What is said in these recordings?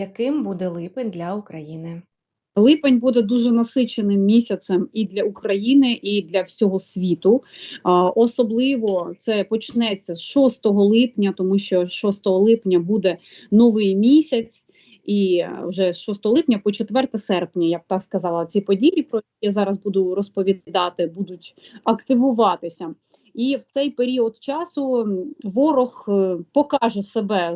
Яким буде липень для України? Липень буде дуже насиченим місяцем і для України, і для всього світу. Особливо це почнеться з 6 липня, тому що 6 липня буде новий місяць, і вже з 6 липня по 4 серпня, я б так сказала, ці події, про які я зараз буду розповідати, будуть активуватися. І в цей період часу ворог е, покаже себе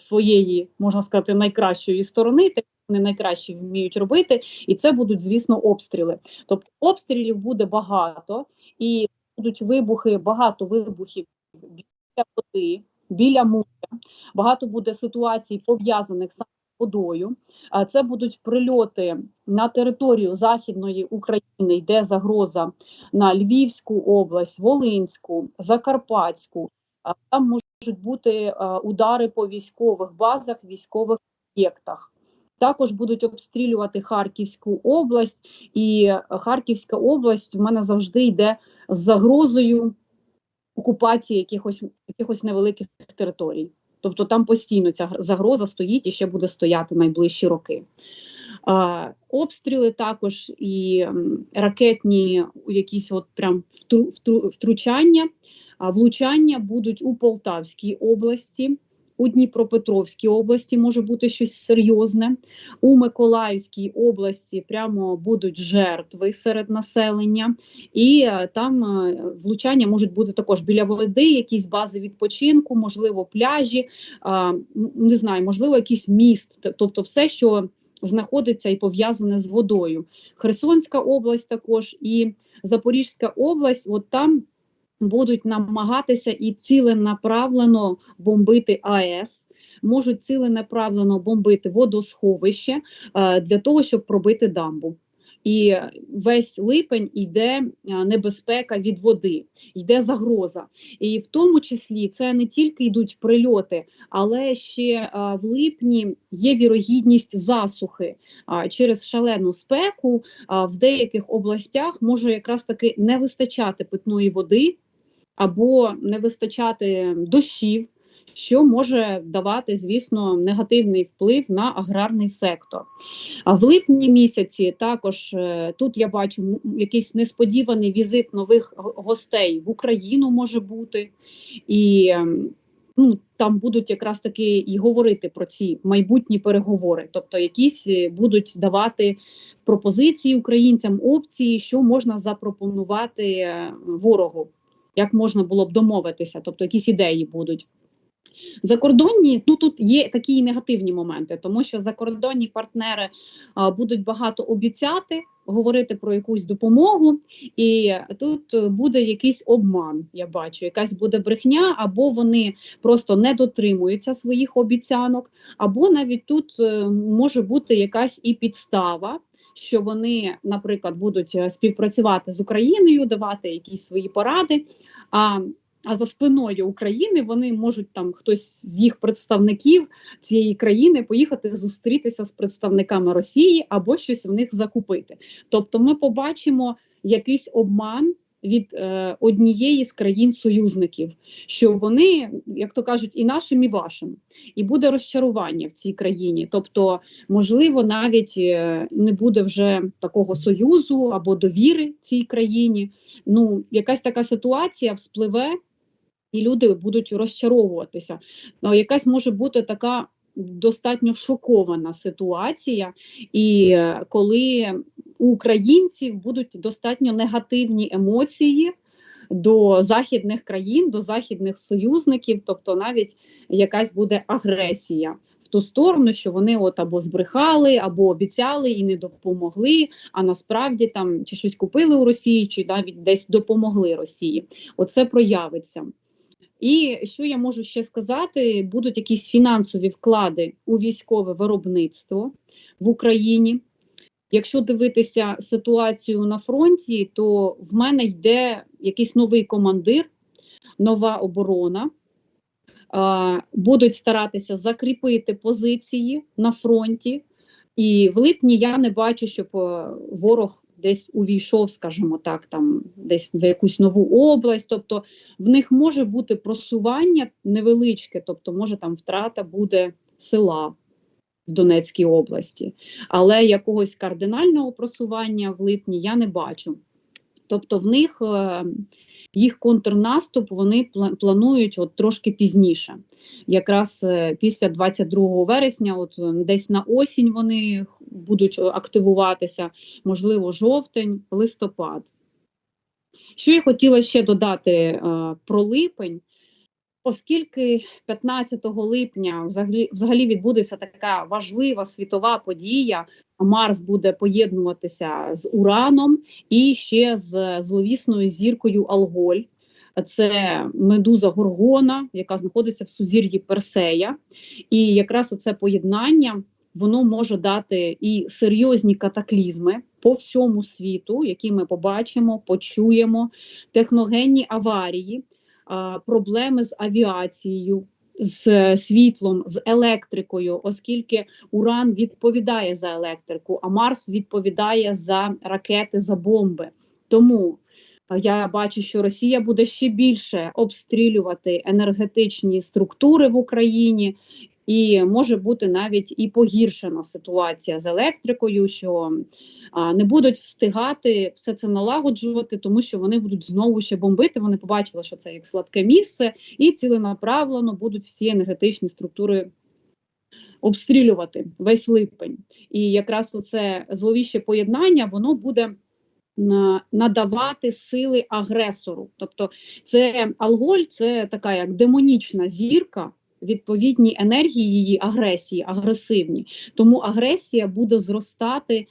своєї, можна сказати, найкращої сторони. те, вони найкраще вміють робити, і це будуть, звісно, обстріли. Тобто обстрілів буде багато, і будуть вибухи, багато вибухів біля води, біля моря. Багато буде ситуацій пов'язаних саме з водою. Це будуть прильоти на територію Західної України, йде загроза на Львівську область, Волинську, Закарпатську. Там можуть бути удари по військових базах, військових об'єктах. Також будуть обстрілювати Харківську область, і Харківська область в мене завжди йде з загрозою окупації якихось, якихось невеликих територій. Тобто там постійно ця загроза стоїть і ще буде стояти найближчі роки. А, обстріли також і ракетні якісь от прям втру, втру, втручання, влучання будуть у Полтавській області, у Дніпропетровській області може бути щось серйозне. У Миколаївській області прямо будуть жертви серед населення, і е, там е, влучання можуть бути також біля води, якісь бази відпочинку, можливо, пляжі, не знаю, можливо, якийсь міст, тобто все, що знаходиться і пов'язане з водою. Херсонська область також і Запорізька область, от там будуть намагатися і ціленаправлено бомбити АЕС, можуть ціленаправлено бомбити водосховище е, для того, щоб пробити дамбу. І весь липень йде е, небезпека від води, йде загроза. І в тому числі це не тільки йдуть прильоти, але ще е, в липні є вірогідність засухи через шалену спеку. В деяких областях може якраз таки не вистачати питної води або не вистачати дощів, що може давати, звісно, негативний вплив на аграрний сектор. А в липні місяці також е, тут я бачу якийсь несподіваний візит нових гостей в Україну може бути, і ем, ну, там будуть якраз таки і говорити про ці майбутні переговори, тобто якісь е, будуть давати пропозиції українцям, опції, що можна запропонувати е, ворогу, як можна було б домовитися, тобто якісь ідеї будуть. Закордонні, ну тут є такі і негативні моменти, тому що закордонні партнери а, будуть багато обіцяти, говорити про якусь допомогу, і тут буде якийсь обман. Я бачу, якась буде брехня, або вони просто не дотримуються своїх обіцянок, або навіть тут е, може бути якась і підстава. Що вони, наприклад, будуть е, співпрацювати з Україною, давати якісь свої поради. А а за спиною України вони можуть там хтось з їх представників цієї країни поїхати зустрітися з представниками Росії або щось в них закупити. Тобто, ми побачимо якийсь обман від е, однієї з країн-союзників, що вони, як то кажуть, і нашим, і вашим, і буде розчарування в цій країні. Тобто, можливо, навіть е, не буде вже такого союзу або довіри цій країні. Ну, якась така ситуація вспливе і люди будуть розчаровуватися. Ну, якась може бути така достатньо шокована ситуація, і е, коли у українців будуть достатньо негативні емоції. До західних країн, до західних союзників, тобто навіть якась буде агресія в ту сторону, що вони от або збрехали, або обіцяли і не допомогли. А насправді там чи щось купили у Росії, чи навіть десь допомогли Росії. Оце проявиться. І що я можу ще сказати? Будуть якісь фінансові вклади у військове виробництво в Україні. Якщо дивитися ситуацію на фронті, то в мене йде якийсь новий командир, нова оборона. Будуть старатися закріпити позиції на фронті. І в липні я не бачу, щоб е, ворог десь увійшов, скажімо так, там десь в якусь нову область. Тобто в них може бути просування невеличке, тобто може там втрата буде села. в Донецькій області, але якогось кардинального просування в липні я не бачу. Тобто, в них е, їх контрнаступ вони планують от трошки пізніше, якраз е, після 22 вересня, от е, десь на осінь вони будуть е, активуватися, можливо, жовтень, листопад. Що я хотіла ще додати е, про липень, оскільки 15 липня взагалі, взагалі відбудеться така важлива світова подія. Марс буде поєднуватися з Ураном і ще з зловісною зіркою Алголь. Це медуза Горгона, яка знаходиться в сузір'ї Персея. І якраз оце поєднання воно може дати і серйозні катаклізми по всьому світу, які ми побачимо, почуємо, техногенні аварії, проблеми з авіацією, з е, світлом, з електрикою, оскільки Уран відповідає за електрику, а Марс відповідає за ракети, за бомби. Тому я бачу, що Росія буде ще більше обстрілювати енергетичні структури в Україні. І може бути навіть і погіршена ситуація з електрикою, що не будуть встигати все це налагоджувати, тому що вони будуть знову ще бомбити. Вони побачили, що це як слабке місце, і ціленаправлено будуть всі енергетичні структури обстрілювати весь липень. І якраз це зловіще поєднання воно буде надавати сили агресору. Тобто, це алголь, це така як демонічна зірка. Відповідні енергії її агресії, агресивні. Тому агресія буде зростати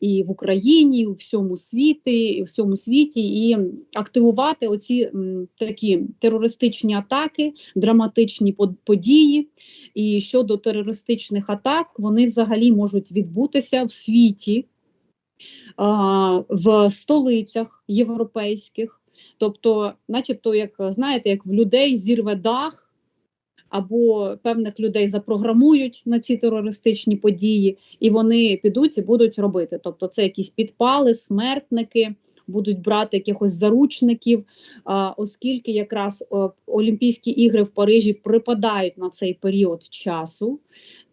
і в Україні, і у всьому світі, і у всьому світі, і активувати оці м, такі терористичні атаки, драматичні події. І щодо терористичних атак, вони взагалі можуть відбутися в світі, в столицях європейських. Тобто, начебто, як знаєте, як в людей зірве дах або певних людей запрограмують на ці терористичні події, і вони підуть і будуть робити. Тобто, це якісь підпали, смертники, будуть брати якихось заручників, оскільки якраз Олімпійські ігри в Парижі припадають на цей період часу.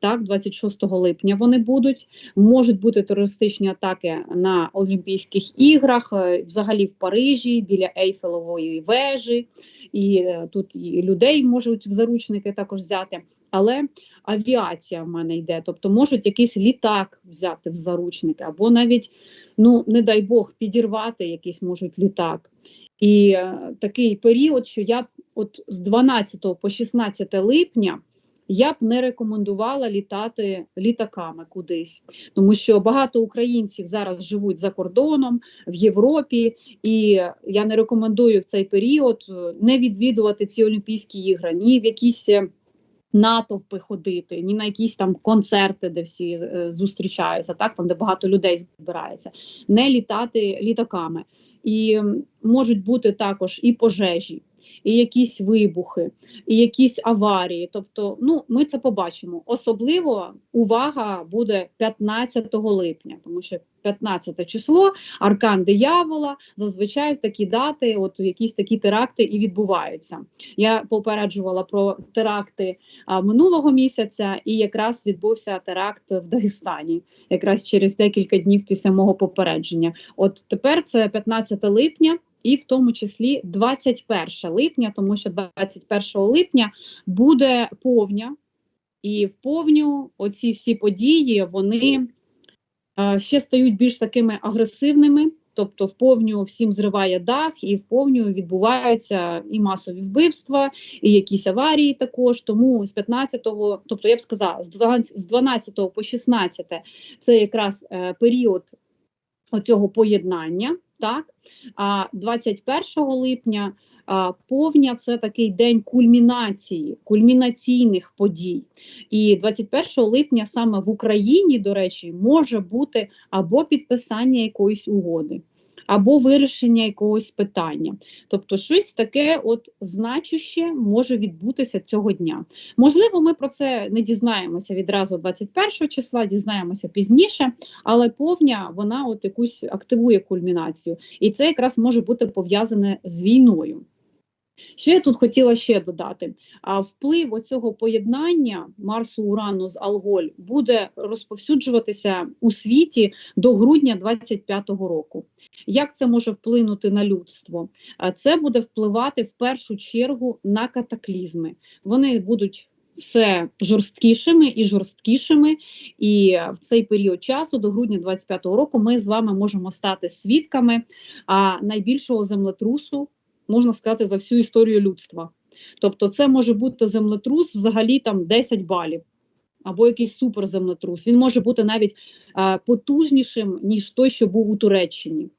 Так, 26 липня вони будуть. Можуть бути терористичні атаки на Олімпійських іграх, е, взагалі в Парижі, біля Ейфелевої вежі і е, тут і людей можуть в заручники також взяти, але авіація в мене йде, тобто можуть якийсь літак взяти в заручники, або навіть, ну не дай Бог, підірвати якийсь можуть літак. І е, такий період, що я от з 12 по 16 липня я б не рекомендувала літати літаками кудись, тому що багато українців зараз живуть за кордоном в Європі, і я не рекомендую в цей період е, не відвідувати ці Олімпійські ігри, ні в якісь е, натовпи ходити, ні на якісь там концерти, де всі е, зустрічаються, так там де багато людей збирається, не літати літаками. І можуть бути також і пожежі, і якісь вибухи, і якісь аварії. Тобто, ну ми це побачимо. Особливо увага буде 15 липня, тому що 15 число, аркан диявола. Зазвичай в такі дати, от якісь такі теракти і відбуваються. Я попереджувала про теракти а, минулого місяця, і якраз відбувся теракт в Дагестані, якраз через декілька днів після мого попередження. От тепер це 15 липня. І в тому числі 21 липня, тому що 21 липня буде повня, і в повню оці всі події вони е, ще стають більш такими агресивними. Тобто, в повню всім зриває дах, і в повню відбуваються і масові вбивства, і якісь аварії також. Тому з 15-го, тобто я б сказала, з 12, з 12 по 16 це якраз е, період оцього поєднання. Так, а 21 липня а, повня це такий день кульмінації, кульмінаційних подій. І 21 липня саме в Україні, до речі, може бути або підписання якоїсь угоди, або вирішення якогось питання. Тобто, щось таке, от значуще може відбутися цього дня. Можливо, ми про це не дізнаємося відразу 21 числа, дізнаємося пізніше, але повня вона от якусь активує кульмінацію, і це якраз може бути пов'язане з війною. Що я тут хотіла ще додати? А вплив оцього поєднання Марсу Урану з Алголь буде розповсюджуватися у світі до грудня 25-го року. Як це може вплинути на людство? Це буде впливати в першу чергу на катаклізми. Вони будуть все жорсткішими і жорсткішими, і в цей період часу, до грудня 25-го року, ми з вами можемо стати свідками найбільшого землетрусу можна сказати, за всю історію людства. Тобто, це може бути землетрус взагалі там 10 балів. Або якийсь суперземлетрус. Він може бути навіть а, потужнішим, ніж той, що був у Туреччині.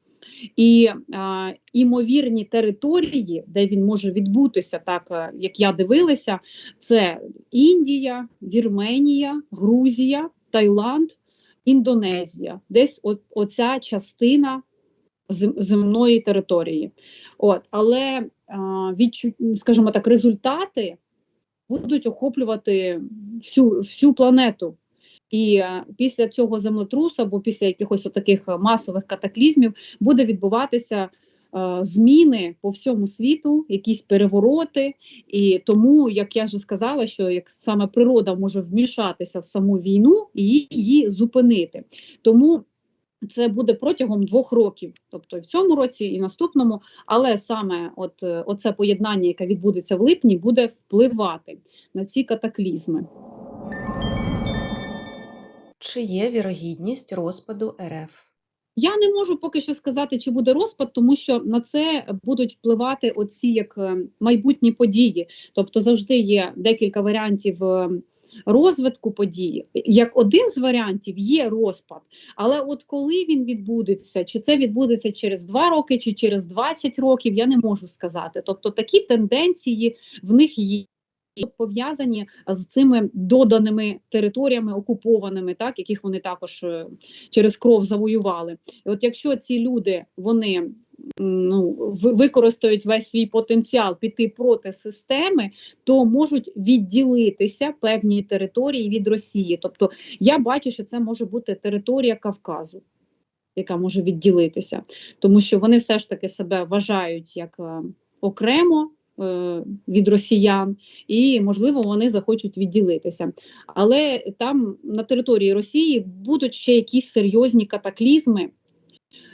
І а, імовірні території, де він може відбутися, так а, як я дивилася, це Індія, Вірменія, Грузія, Таїланд, Індонезія. Десь от, оця частина земної території. От, але відчу, скажімо так, результати будуть охоплювати всю, всю планету. І е, після цього землетрусу або після якихось таких масових катаклізмів буде відбуватися е, зміни по всьому світу, якісь перевороти. І тому, як я вже сказала, що як саме природа може вмішатися в саму війну і її зупинити. Тому це буде протягом двох років, тобто і в цьому році, і в наступному, але саме от е, оце поєднання, яке відбудеться в липні, буде впливати на ці катаклізми. Чи є вірогідність розпаду РФ? Я не можу поки що сказати, чи буде розпад, тому що на це будуть впливати оці як е, майбутні події. Тобто завжди є декілька варіантів е, розвитку події. Як один з варіантів є розпад, але от коли він відбудеться, чи це відбудеться через 2 роки, чи через 20 років, я не можу сказати. Тобто такі тенденції в них є. Пов'язані з цими доданими територіями окупованими, так яких вони також е, через кров завоювали. І от якщо ці люди вони ну, ви- використають весь свій потенціал піти проти системи, то можуть відділитися певні території від Росії. Тобто я бачу, що це може бути територія Кавказу. Яка може відділитися, тому що вони все ж таки себе вважають як е, окремо е, від росіян, і можливо вони захочуть відділитися. Але там на території Росії будуть ще якісь серйозні катаклізми,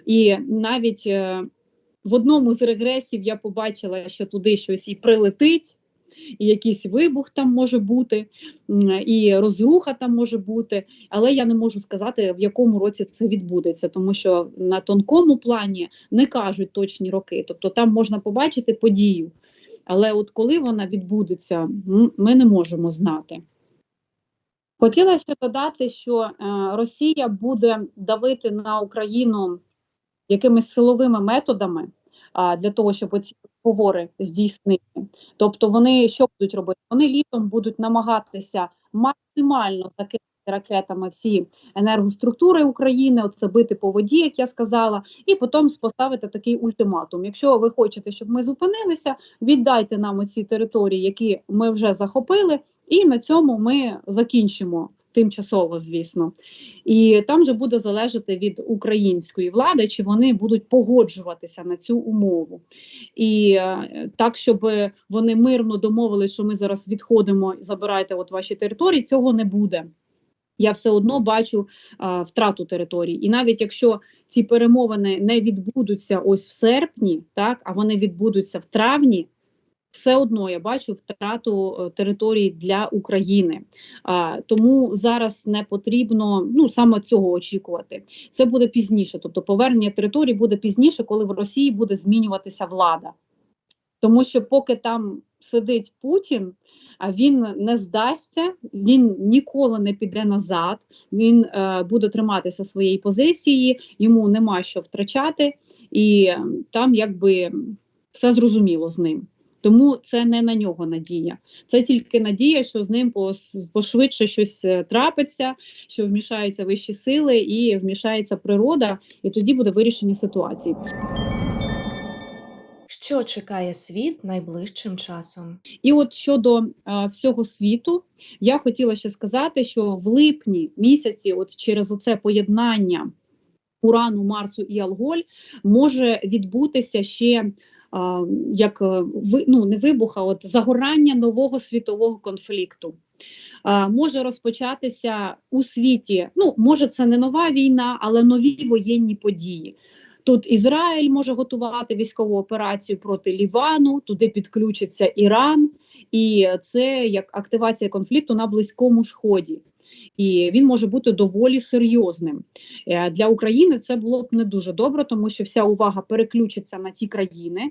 і навіть е, в одному з регресів я побачила, що туди щось і прилетить. І якийсь вибух там може бути, і розруха там може бути, але я не можу сказати, в якому році це відбудеться, тому що на тонкому плані не кажуть точні роки. Тобто там можна побачити подію, але от коли вона відбудеться, ми не можемо знати. Хотіла ще додати, що е, Росія буде давити на Україну якимись силовими методами а, для того, щоб оці говори здійснити. Тобто, вони що будуть робити? Вони літом будуть намагатися максимально закинути ракетами всі енергоструктури України, оце бити по воді, як я сказала, і потім поставити такий ультиматум. Якщо ви хочете, щоб ми зупинилися, віддайте нам оці території, які ми вже захопили, і на цьому ми закінчимо. Тимчасово, звісно, і там же буде залежати від української влади, чи вони будуть погоджуватися на цю умову, і е, так, щоб вони мирно домовилися, що ми зараз відходимо, і забирайте от ваші території, цього не буде. Я все одно бачу а, втрату територій, і навіть якщо ці перемовини не відбудуться ось в серпні, так а вони відбудуться в травні. Все одно я бачу втрату е, територій для України, тому зараз не потрібно ну саме цього очікувати. Це буде пізніше, тобто повернення територій буде пізніше, коли в Росії буде змінюватися влада. Тому що поки там сидить Путін, а він не здасться, він ніколи не піде назад, він е, буде триматися своєї позиції, йому нема що втрачати, і е, там якби все зрозуміло з ним. Тому це не на нього надія. Це тільки надія, що з ним пошвидше щось е, трапиться, що вмішаються вищі сили і вмішається природа, і тоді буде вирішення ситуації. Що чекає світ найближчим часом? І от щодо е, всього світу, я хотіла ще сказати, що в липні місяці, от через оце поєднання Урану, Марсу і Алголь, може відбутися ще а, як е, ну, не вибух, а от загорання нового світового конфлікту. Може розпочатися у світі. Ну, може, це не нова війна, але нові воєнні події. Тут Ізраїль може готувати військову операцію проти Лівану, туди підключиться Іран, і це як активація конфлікту на Близькому Сході. І він може бути доволі серйозним Е, для України. Це було б не дуже добре, тому що вся увага переключиться на ті країни,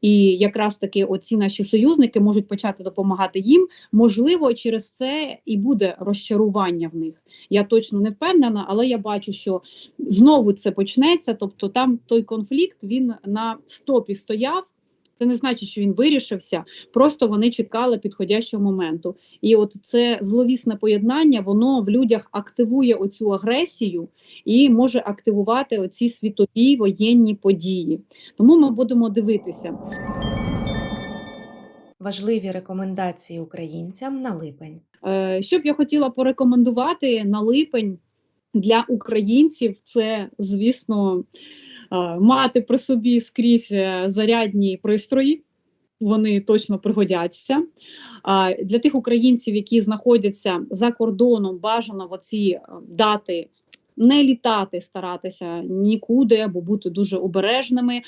і якраз таки оці наші союзники можуть почати допомагати їм. Можливо, через це і буде розчарування в них. Я точно не впевнена, але я бачу, що знову це почнеться. Тобто, там той конфлікт він на стопі стояв. Це не значить, що він вирішився, просто вони чекали підходящого моменту. І от це зловісне поєднання, воно в людях активує оцю агресію і може активувати оці світові воєнні події. Тому ми будемо дивитися. Важливі рекомендації українцям на липень. Е, Що б я хотіла порекомендувати на липень для українців, це, звісно, мати при собі скрізь е, зарядні пристрої. Вони точно пригодяться. Для тих українців, які знаходяться за кордоном, бажано в оці е, дати не літати, старатися нікуди або бути дуже обережними,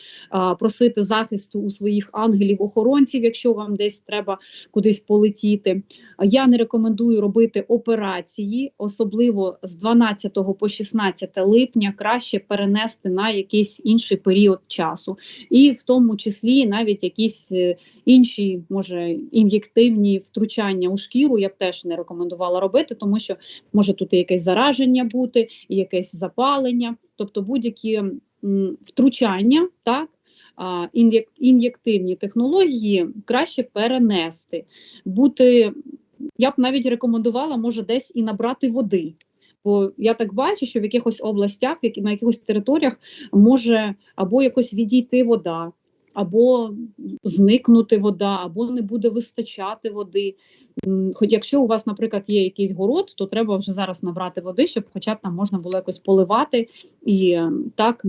просити захисту у своїх ангелів-охоронців, якщо вам десь треба кудись полетіти. Я не рекомендую робити операції, особливо з 12 по 16 липня, краще перенести на якийсь інший період часу, і в тому числі навіть якісь е, інші, може, ін'єктивні втручання у шкіру я б теж не рекомендувала робити, тому що може тут і якесь зараження бути, і якесь запалення, тобто будь-які втручання, так. Ін'єктивні технології краще перенести, бути я б навіть рекомендувала, може, десь і набрати води. Бо я так бачу, що в якихось областях, на якихось територіях може або якось відійти вода, або зникнути вода, або не буде вистачати води. Хоч якщо у вас, наприклад, є якийсь город, то треба вже зараз набрати води, щоб хоча б там можна було якось поливати і е, так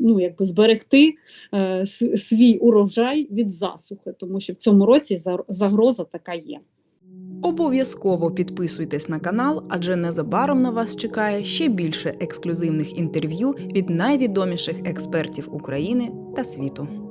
ну, якби зберегти е, свій урожай від засухи, тому що в цьому році загроза така є. Обов'язково підписуйтесь на канал, адже незабаром на вас чекає ще більше ексклюзивних інтерв'ю від найвідоміших експертів України та світу.